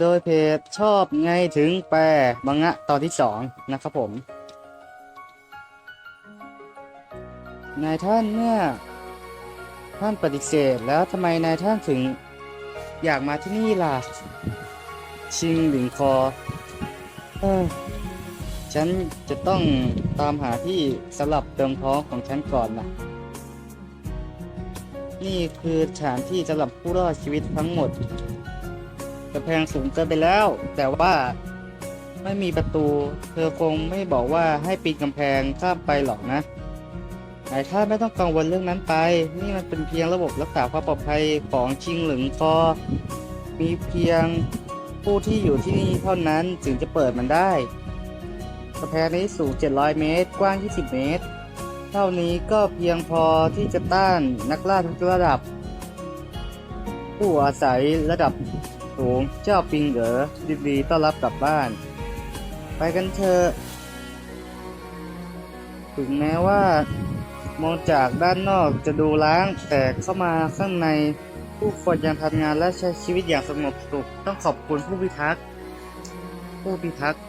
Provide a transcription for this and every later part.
โดยเพจชอบไงถึงแปลมังงะตอนที่สองนะครับผม นายท่านเมื่อท่านปฏิเสธแล้วทำไมนายท่านถึงอยากมาที่นี่ล่ะ ชิงหลิงคอเออฉันจะต้องตามหาที่สำหรับเติมท้องของฉันก่อนนะนี่คือสถานที่สำหรับผู้รอดชีวิตทั้งหมด กระแพงสูงเกินไปแล้ว แต่ว่าไม่มีประตู เธอคงไม่บอกว่าให้ปีนกำแพงข้ามไปหรอกนะนายท่านไม่ต้องกังวลเรื่องนั้นไป นี่มันเป็นเพียงระบบรักษาความปลอดภัยของชิงหลึงคอมีเพียงผู้ที่อยู่ที่นี่เท่านั้นถึงจะเปิดมันได้กระแพงนี้สูง 700 เมตร กว้าง 20 เมตร เท่านี้ก็เพียงพอที่จะต้านนักล่าทุกระดับ ผู้อาศัยระดับ สูง เจ้าปิงเหอยินดีต้อนรับกลับบ้าน ไปกันเถอะ ถึงแม้ว่า มองจากด้านนอกจะดูล้าง แต่เข้ามาข้างในผู้คนยังทำงานและใช้ชีวิตอย่างสงบสุข ต้องขอบคุณผู้พิทักษ์ ผู้พิทักษ์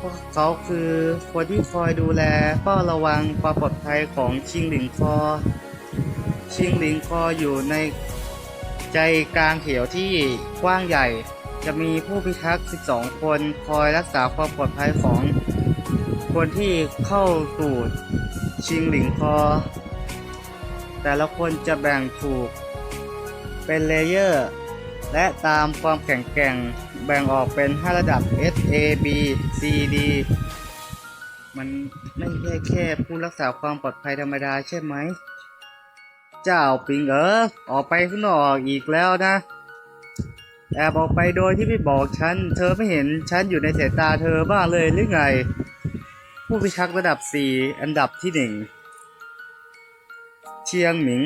พวกเขาคือคนที่คอยดูแลเฝ้าระวังความปลอดภัยของชิงหลิงคอ ชิงหลิงคออยู่ใน ใจกลางเขียวที่กว้างใหญ่ จะมีผู้พิทักษ์ 12 คนคอยรักษาความปลอดภัยของคนที่เข้าสู่ชิงหลิงคอ แต่ละคนจะแบ่งถูกเป็นเลเยอร์ และตามความแข็งแกร่งแบ่งออกเป็น 5 ระดับ S A B C D มันไม่ใช่แค่ผู้รักษาความปลอดภัยธรรมดาใช่ไหม เจ้าปิงเอ๋อออกไปข้างนอกอีกแล้วนะ แอบออกไปโดยที่ไม่บอกฉัน เธอไม่เห็นฉันอยู่ในสายตาเธอบ้างเลยหรือไง ผู้พิทักษ์ระดับ 4 อันดับที่1เชียงหมิง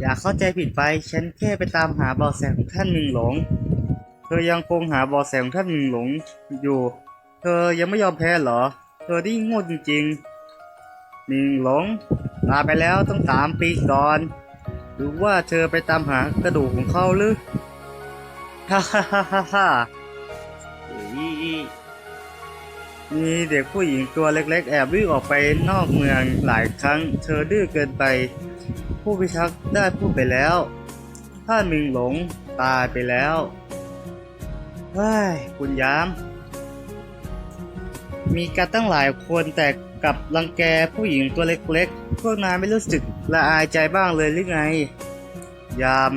อย่าเข้าใจผิดไป ฉันแค่ไปตามหาเบาะแสของท่านหมิงหลง เธอยังคงหาเบาะแสของท่านหมิงหลงอยู่ เธอยังไม่ยอมแพ้เหรอ เธอนี่โง่จริงๆ หมิงหลงลาไปแล้วต้องสามปีก่อน หรือว่าเธอไปตามหากระดูกของเขาหรือ ฮ่าฮ่าฮ่าฮ่าฮ่าอีมีเด็กผู้หญิงตัวเล็กๆ แอบวิ่งออกไปนอกเมืองหลายครั้ง เธอดื้อเกินไป ผู้พิทักษ์ได้พูดไปแล้ว ท่านมิงหลงตายไปแล้วเฮ้ยคุณยาม มีการตั้งหลายคนแต่กับรังแกผู้หญิงตัวเล็กๆ พวกนายไม่รู้สึกละอายใจบ้างเลยหรือไง ยาม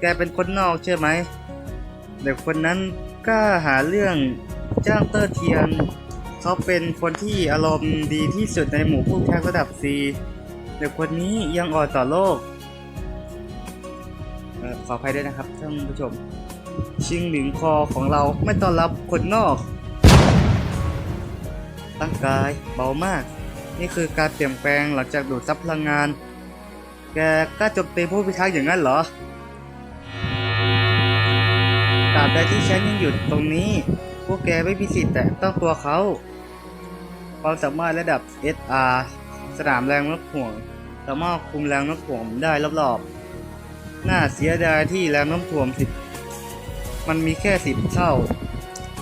แกเป็นคนนอกใช่ไหม เด็กคนนั้นกล้าหาเรื่องจ้างเตอร์เทียน เขาเป็นคนที่อารมณ์ดีที่สุดในหมู่ผู้แข่งระดับ C เด็กคนนี้ยังอ่อนต่อโลก ขออภัยด้วยนะครับท่านผู้ชม ชิงหลิงคอของเราไม่ต้อนรับคนนอก ร่างกายเบามาก นี่คือการเปลี่ยนแปลงหลังจากดูดซับพลังงาน แกกล้าโจมตีผู้พิทักษ์อย่างนั้นเหรอตราบใดที่ฉันยังอยู่ตรงนี้ พวกแกไม่มีสิทธิ์แตะต้องตัวเขา ความสามารถระดับ SR สนามแรงโน้มถ่วง สามารถคุมแรงโน้มถ่วงได้รอบๆ น่าเสียดายที่แรงโน้มถ่วงสิบมันมีแค่สิบเท่า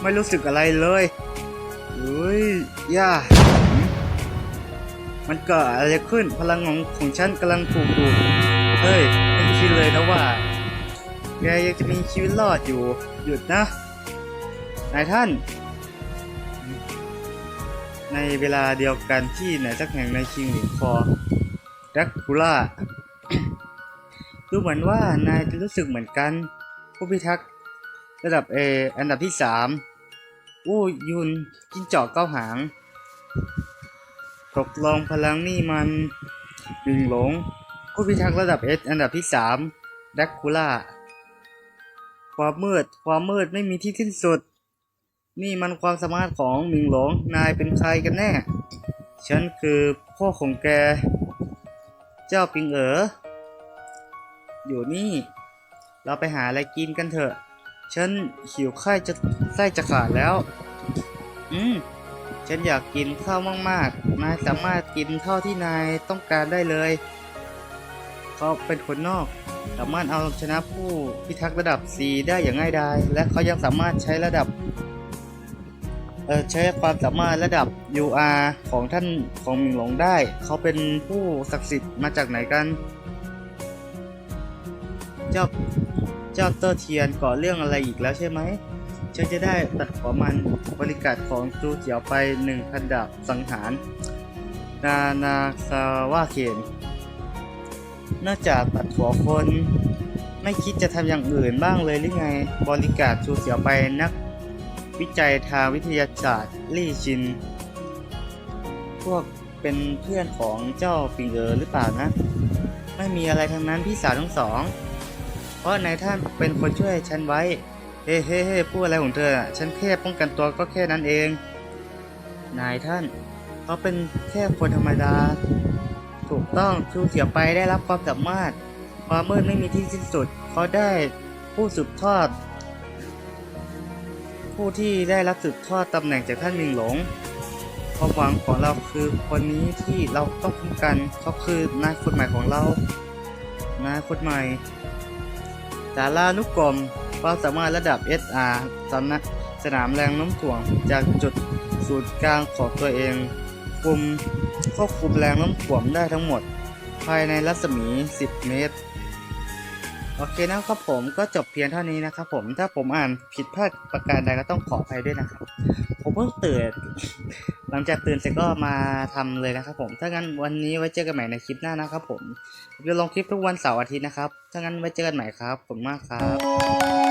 ไม่รู้สึกอะไรเลย เฮ้ยย่ามันเกิดอะไรขึ้นพลังของของฉันกำลังถูกดูดเฮ้ยไม่คิดเลยนะว่าแกยังจะมีชีวิตรอดอยู่หยุดนะนายท่าน ในเวลาเดียวกันที่ไหนสักแห่งในชิงหลิงคอดร็กคูล่าดูเหมือนว่านายจะรู้สึกเหมือนกัน ผู้พิทักษ์ระดับ A อันดับที่สาม อู้ยุนจิ้นจอกเก้าหางตกลองพลังนี่มันหนึ่งหลงผู้พิทักษ์ระดับ S อันดับที่สามแดร็กคูล่า ความมืด ความมืดไม่มีที่สิ้นสุด นี่มันความสามารถของหมิงหลง นายเป็นใครกันแน่ ฉันคือพ่อของแก เจ้าปิงเอ๋อ อยู่นี่ เราไปหาอะไรกินกันเถอะ ฉันหิวไข้จะไส้จะขาดแล้ว อืม ฉันอยากกินข้าวมากๆ นายสามารถกินเท่าที่นายต้องการได้เลย เขาเป็นคนนอก สามารถเอาชนะผู้พิทักษ์ระดับ C ได้อย่างง่ายดาย และเขายังสามารถใช้ระดับ เออใช้ความสามารถระดับ UR ของท่านของหมิงหลงได้ เขาเป็นผู้ศักดิ์สิทธิ์มาจากไหนกัน เจ้า เจ้าเตอร์เทียนก่อเรื่องอะไรอีกแล้วใช่ไหมฉันจะได้ตัดขอมันบริการของจูเจียวไปหนึ่งพันดาบสังหาร นานาซาวะเคนนอกจากตัดหัวคน ไม่คิดจะทำอย่างอื่นบ้างเลยหรือไง บริการจูเจียวไปนัก วิจัยทางวิทยาศาสตร์ลี่ชิน พวกเป็นเพื่อนของเจ้าปิงเออหรือเปล่านะ ไม่มีอะไรทั้งนั้นพี่สาวทั้งสอง เพราะนายท่านเป็นคนช่วยฉันไว้ เฮ้เฮ้เฮ้พูดอะไรของเธออะฉันแค่ป้องกันตัวก็แค่นั้นเอง นายท่าน เขาเป็นแค่คนธรรมดา ถูกต้องชูเสียไปได้รับความสามารถ ความมืดไม่มีที่สิ้นสุด เขาได้ผู้สืบทอด ผู้ที่ได้รับสืบทอดตำแหน่งจากท่านมิงหลงความหวังของเราคือคนนี้ที่เราต้องคุ้มกัน เขาคือนายคนใหม่ของเรานายคนใหม่ สารานุกรมความสามารถระดับ SR สำนักสนามแรงโน้มถ่วงจากจุดศูนย์กลางของตัวเองคุมควบคุมแรงโน้มถ่วงได้ทั้งหมด ภายในรัศมี 10 เมตร โอเคนะครับผมก็จบเพียงเท่านี้นะครับผมถ้าผมอ่านผิดพลาดประการใดก็ต้องขออภัยด้วยนะครับ ผมเพิ่งตื่นหลังจากตื่นเสร็จก็มาทำเลยนะครับผมถ้างั้นวันนี้ไว้เจอกันใหม่ในคลิปหน้านะครับผมผมจะลงคลิปทุกวันเสาร์อาทิตย์นะครับถ้างั้นไว้เจอกันใหม่ครับขอบคุณมากครับ